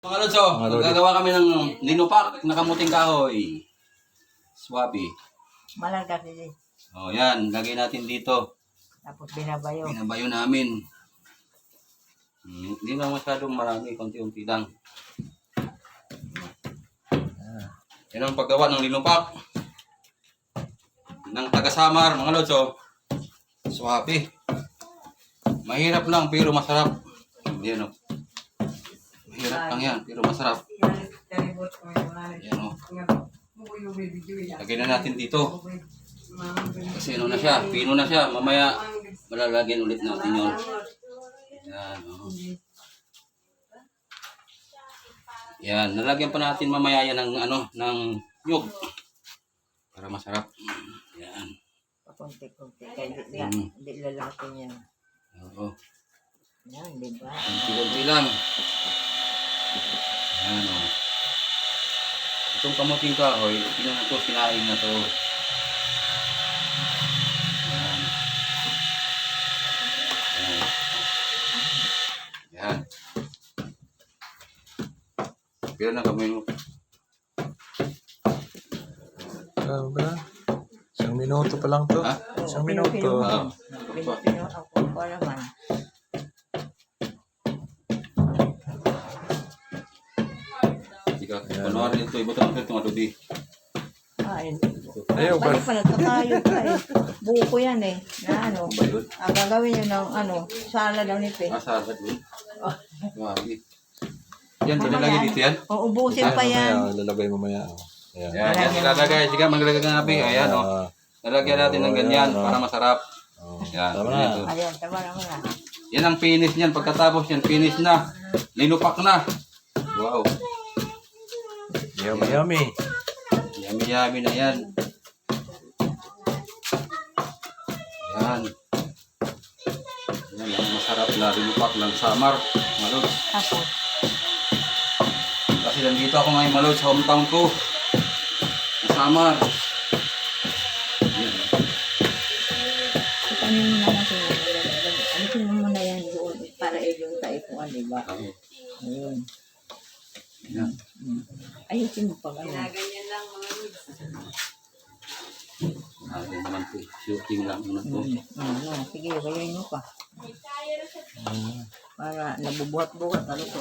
Mga Lodi. gagawa kami ng linupak na kamuting kahoy. Swabe. Malaga sila. O yan, lagay natin dito. Tapos binabayo. Pinabayo namin. Hmm, Hindi na masyadong marami, konti-unti lang. Yan ang paggawa ng linupak. Ng taga-samar, mga Lodso. Swabe. Mahirap lang, pero masarap. Yan o. Mahirap lang yan, pero masarap. Yan o. Lagay na natin dito. Kasi ano na siya, pino na siya. Mamaya, malalagyan ulit natin yun. Yan, oh. Yan, nalagyan pa natin mamaya yan ng ano, ng nyug. Para masarap. Yan. Pakunti-kunti. Kaya di, di, Mm. di lalakin yan. Oo. Yan, di ba? Kunti-kunti lang. Yan, oh. Itong kamuting kahoy, tingnan na to, kinain na to. Yan. Yan. Yan. Pero na kamay mo. Ah, ba? Isang minuto pa lang to. Ha? Isang minuto. Ah. pino- pino- Ako pa naman. Ka, kunwari ito, ibuto natin itong adobe. Ay, Ayaw ba? Balik pa nagkakayo pa eh. Buko yan eh. Na ano. Ano ba yun? Ang gagawin nyo ng ano, sala daw ni Pe. Masarap yun. Oh. Grabe. Yan, ilalagay dito yan. O, ubusin pa Mamaya, yan. lalagay mamaya. Ayan. Yan, yan, ilalagay. Sige, maglagay ka nga, Pi. Ayan, oh. Ah, Lalagyan natin ng ganyan para masarap. oh. Yan, Tama na. Ayan, tama na muna. Yan ang finish niyan. Pagkatapos yan, finish na. Linupak na. Wow. Yummy, yummy. Yummy yummy na yan. Yan. Yan ang masarap na linupak ng samar. Malod. Tapos, Kasi nandito ako ngayon malod sa hometown ko. Sa samar. Yan. ano mo naman sila. Alisin mo muna yan doon para yung taipuan, di ba? Ayun. Yan. Mm. Ayusin mo pa ba? Natin naman po. Shooting lang muna po. Ano, sige, gawin mo pa. Para nabubuhat-buhat, ano to?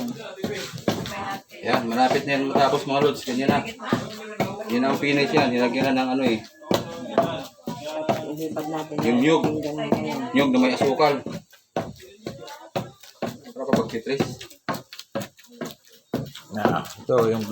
Yan, malapit na yan matapos mga lods. Ganyan na. Yan ang finish yan. Nilagyan na ng ano eh. Ilipad natin. Yung nyug. Nyog na may asukal. Para kapag titris. Na, ito yung